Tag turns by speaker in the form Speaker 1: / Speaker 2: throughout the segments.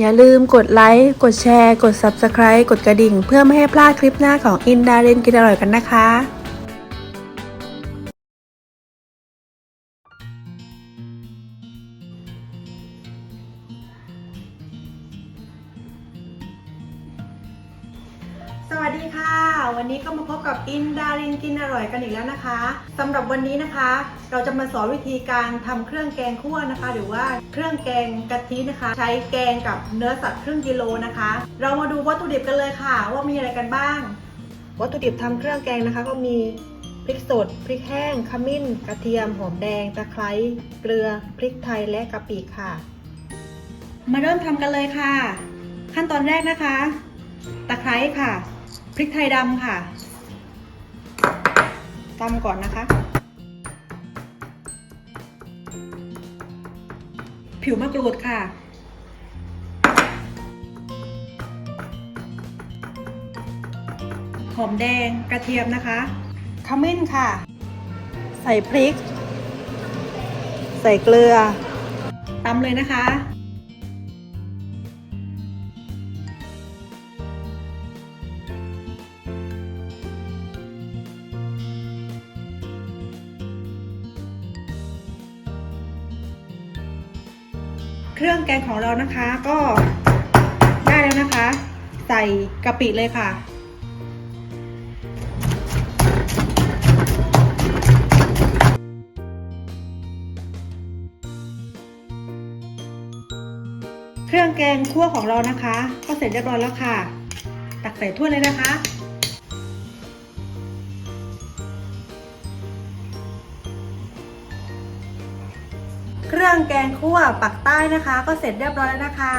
Speaker 1: อย่าลืมกดไลค์ กดแชร์ กด Subscribe กดกระดิ่ง เพื่อไม่ให้พลาดคลิปหน้าของอินดาเรนกินอร่อยกันนะคะ สวัสดีค่ะ วันนี้ก็มาพบกับอินดารินกินอร่อยกันอีกแล้วนะคะสำหรับวันนี้นะคะ เราจะมาสอนวิธีการทำเครื่องแกงคั่วนะคะ หรือว่าเครื่องแกงกะทินะคะ ใช้แกงกับเนื้อสัตว์ครึ่งกิโลนะคะ เรามาดูวัตถุดิบกันเลยค่ะ ว่ามีอะไรกันบ้าง วัตถุดิบทำเครื่องแกงนะคะ ก็มีพริกสด พริกแห้ง ขมิ้น กระเทียม หอมแดง ตะไคร้เกลือ พริกไทยและกะปิค่ะ มาเริ่มทำกันเลยค่ะ ขั้นตอนแรกนะคะ ตะไคร้ค่ะ พริกไทยดำค่ะตำก่อนนะคะ ผิวมะกรูดค่ะ หอมแดงกระเทียมนะคะขมิ้นค่ะ ใส่พริก ใส่เกลือตำเลยนะคะ รื่องแกงของเรานะคะก็ได้แล้วนะคะ ใส่กะปิเลยค่ะ เครื่องแกงคั่วของเรานะคะ ก็เสร็จเรียบร้อยแล้วค่ะ ตักใส่ถ้วยเลยนะคะ เครื่องแกงคั่วปักใต้นะคะ ก็เสร็จเรียบร้อยแล้วนะคะ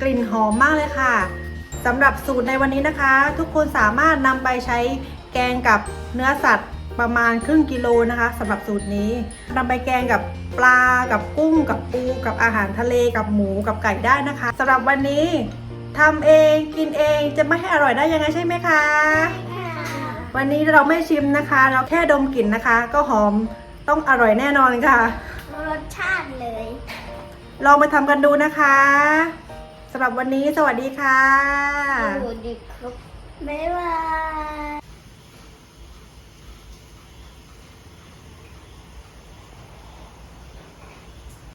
Speaker 1: กลิ่นหอมมากเลยค่ะสำหรับสูตรในวันนี้นะคะ ทุกคนสามารถนำไปใช้แกงกับเนื้อสัตว์ประมาณครึ่งกิโลนะคะสำหรับสูตรนี้นำไปแกงกับปลากับกุ้ง กับปู กับอาหารทะเลกับหมูกับไก่ได้นะคะสำหรับวันนี้ทำเองกินเองจะไม่ให้อร่อยได้ยังไงใช่ไหมคะวันนี้เราไม่ชิมนะคะ เราแค่ดมกลิ่นนะคะ ก็หอมต้องอร่อยแน่นอนค่ะ
Speaker 2: รสชาติเลย
Speaker 1: ลองไปทำกันดูนะคะสำหรับวันนี้สวัสดีค่ะ
Speaker 2: ดูดิครับบ๊ายบาย